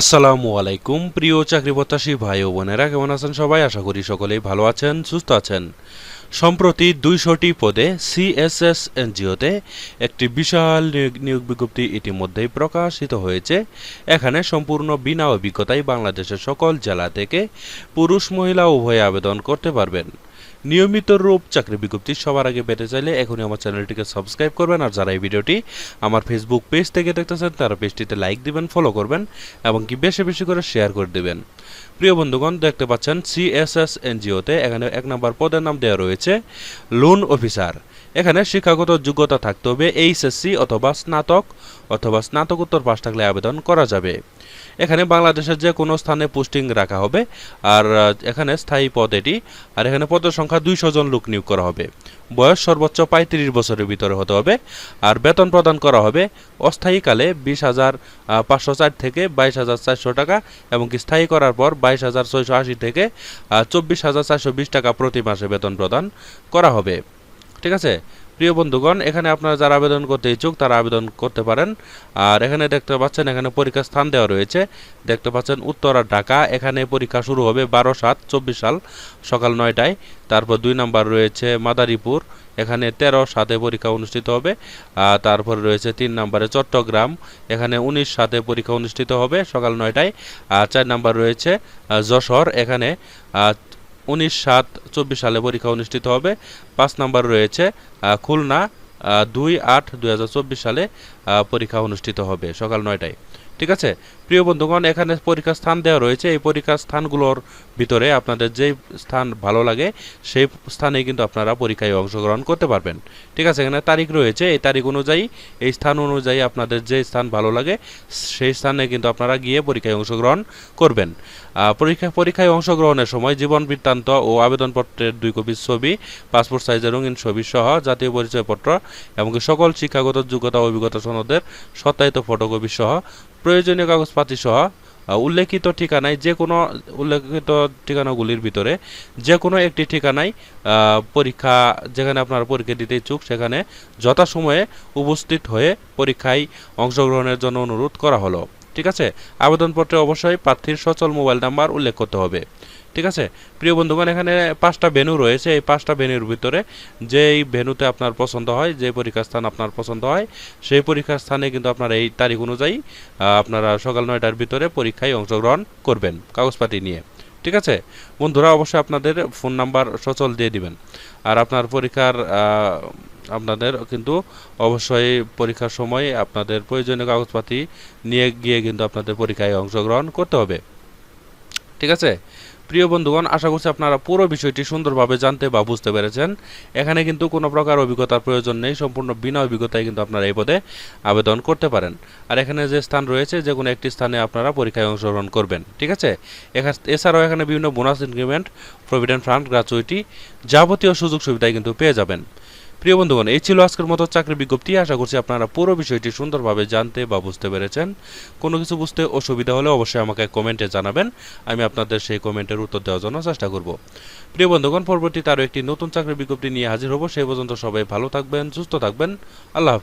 আসসালামু আলাইকুম, প্রিয় চাকরি প্রত্যাশী ভাই ও বোনেরা, কেমন আছেন সবাই? আশা করি সকলেই ভালো আছেন, সুস্থ আছেন। সম্প্রতি দুইশোটি পদে সিএসএস এনজিওতে একটি বিশাল নিয়োগ বিজ্ঞপ্তি ইতিমধ্যেই প্রকাশিত হয়েছে। এখানে সম্পূর্ণ বিনা অভিজ্ঞতায় বাংলাদেশের সকল জেলা থেকে পুরুষ, মহিলা উভয়ে আবেদন করতে পারবেন। নিয়মিত রূপ চাকরি বিজ্ঞপ্তি সবার আগে পেতে চাইলে এখনই আমার চ্যানেলটিকে সাবস্ক্রাইব করবেন আর যারা এই ভিডিওটি আমার ফেসবুক পেজ থেকে দেখতেছেন, তারা পেজটিতে লাইক দিবেন ফলো করবেন এবং কি বেশি বেশি করে শেয়ার করে দিবেন। প্রিয় বন্ধুগণ, দেখতে পাচ্ছেন সিএসএস এনজিওতে এখানে এক নম্বর পদের নাম দেওয়া রয়েছে লোন অফিসার এখানে শিক্ষাগত যোগ্যতা থাকতে হবে এইচএসসি অথবা স্নাতক অথবা স্নাতকোত্তর পাশ থাকলে আবেদন করা যাবে। এখানে বাংলাদেশের যে কোনো স্থানে পোস্টিং রাখা হবে আর এখানে স্থায়ী পদ এটি আর এখানে পদের সংখ্যা দুইশো জন লোক নিয়োগ করা হবে। বয়স সর্বোচ্চ পঁয়ত্রিশ বছরের ভিতরে হতে হবে আর বেতন প্রদান করা হবে অস্থায়ীকালে বিশ হাজার পাঁচশো চার থেকে বাইশ হাজার চারশো টাকা এবং স্থায়ী করার পর বাইশ হাজার ছয়শো আশি থেকে চব্বিশ হাজার চারশো বিশ টাকা প্রতি মাসে বেতন প্রদান করা হবে। ঠিক আছে? প্রিয় বন্ধুগণ, এখানে আপনারা যারা আবেদন করতে ইচ্ছুক, তারা আবেদন করতে পারেন। আর এখানে দেখতে পাচ্ছেন, এখানে পরীক্ষার স্থান দেওয়া রয়েছে। দেখতে পাচ্ছেন, উত্তরা, ঢাকা। এখানে পরীক্ষা শুরু হবে বারো সাত, চব্বিশ সাল, সকাল নয়টায়। তারপর দুই নাম্বার রয়েছে মাদারীপুর। এখানে তেরো সাতে পরীক্ষা অনুষ্ঠিত হবে। তারপর রয়েছে তিন নম্বরে চট্টগ্রাম। এখানে উনিশ সাতে পরীক্ষা অনুষ্ঠিত হবে সকাল নয়টায়। আর চার নাম্বার রয়েছে যশোর। এখানে উনিশ সাত চব্বিশ সালে পরীক্ষা অনুষ্ঠিত হবে। পাঁচ নম্বর রয়েছে খুলনা দুই আট দুই সালে পরীক্ষা অনুষ্ঠিত হবে সকাল নয়টায়। ঠিক আছে? প্রিয় বন্ধুগণ, এখানে পরীক্ষার স্থান দেওয়া রয়েছে। এই পরীক্ষার স্থানগুলোর ভিতরে আপনাদের যেই স্থান ভালো লাগে, সেই স্থানে কিন্তু আপনারা পরীক্ষায় অংশগ্রহণ করতে পারবেন। ঠিক আছে? এখানে তারিখ রয়েছে। এই তারিখ অনুযায়ী, এই স্থান অনুযায়ী আপনাদের যে স্থান ভালো লাগে, সেই স্থানে কিন্তু আপনারা গিয়ে পরীক্ষায় অংশগ্রহণ করবেন। পরীক্ষা, পরীক্ষায় অংশগ্রহণের সময় জীবন বৃত্তান্ত ও আবেদনপত্রের দুই কপি ছবি, পাসপোর্ট সাইজের রঙিন ছবি সহ জাতীয় পরিচয়পত্র, এমনকি সকল শিক্ষাগত যোগ্যতা অভিজ্ঞতা সনদের সত্যায়িত ফটোকপি সহ, প্রয়োজনীয় কাগজপাতি সহ উল্লেখিত ঠিকানায় যে কোনো, উল্লেখিত ঠিকানাগুলির ভিতরে যে কোনো একটি ঠিকানায় পরীক্ষা যেখানে আপনার পরীক্ষা দিতে ইচ্ছুক, সেখানে যথাসময়ে উপস্থিত হয়ে পরীক্ষায় অংশগ্রহণের জন্য অনুরোধ করা হলো। ঠিক আছে? আবেদনপত্রে অবশ্যই প্রার্থীর সচল মোবাইল নাম্বার উল্লেখ করতে হবে। ঠিক আছে? প্রিয় বন্ধুগণ, এখানে পাঁচটা ভেন্যু রয়েছে। এই পাঁচটা ভেন্যুর ভিতরে যেই ভেন্যুতে আপনার পছন্দ হয়, যে পরীক্ষা স্থান আপনার পছন্দ হয়, সেই পরীক্ষার স্থানে কিন্তু আপনারা এই তারিখ অনুযায়ী আপনারা সকাল নয়টার ভিতরে পরীক্ষায় অংশগ্রহণ করবেন কাগজপাতি নিয়ে। ঠিক আছে? বন্ধুরা, অবশ্যই আপনাদের ফোন নাম্বার সচল দিয়ে দিবেন। আর আপনার পরীক্ষার আপনাদের কিন্তু অবশ্যই পরীক্ষার সময় আপনাদের প্রয়োজনীয় কাগজপাতি নিয়ে গিয়ে কিন্তু আপনাদের পরীক্ষায় অংশগ্রহণ করতে হবে। ঠিক আছে? প্রিয় বন্ধুগণ, আশা করছি আপনারা পুরো বিষয়টি সুন্দরভাবে জানতে বা বুঝতে পেরেছেন। এখানে কিন্তু কোনো প্রকার অভিজ্ঞতার প্রয়োজন নেই, সম্পূর্ণ বিনা অভিজ্ঞতায় কিন্তু আপনারা এই পদে আবেদন করতে পারেন। আর এখানে যে স্থান রয়েছে, যে কোনো একটি স্থানে আপনারা পরীক্ষায় অংশগ্রহণ করবেন। ঠিক আছে? এছাড়াও এখানে বিভিন্ন bonus increment, provident fund, gratuity যাবতীয় সুযোগ সুবিধাই কিন্তু পেয়ে যাবেন। প্রিয় বন্ধুগণ, এই ছিল আজকের মতো চাকরি বিজ্ঞপ্তি। আশা করছি আপনারা পুরো বিষয়টি সুন্দরভাবে জানতে বা বুঝতে পেরেছেন। কোনো কিছু বুঝতে অসুবিধা হলে অবশ্যই আমাকে কমেন্টে জানাবেন। আমি আপনাদের সেই কমেন্টের উত্তর দেওয়ার জন্য চেষ্টা করব। প্রিয় বন্ধুগণ, পরবর্তীতে আরও একটি নতুন চাকরি বিজ্ঞপ্তি নিয়ে হাজির হব। সেই পর্যন্ত সবাই ভালো থাকবেন, সুস্থ থাকবেন। আল্লাহ।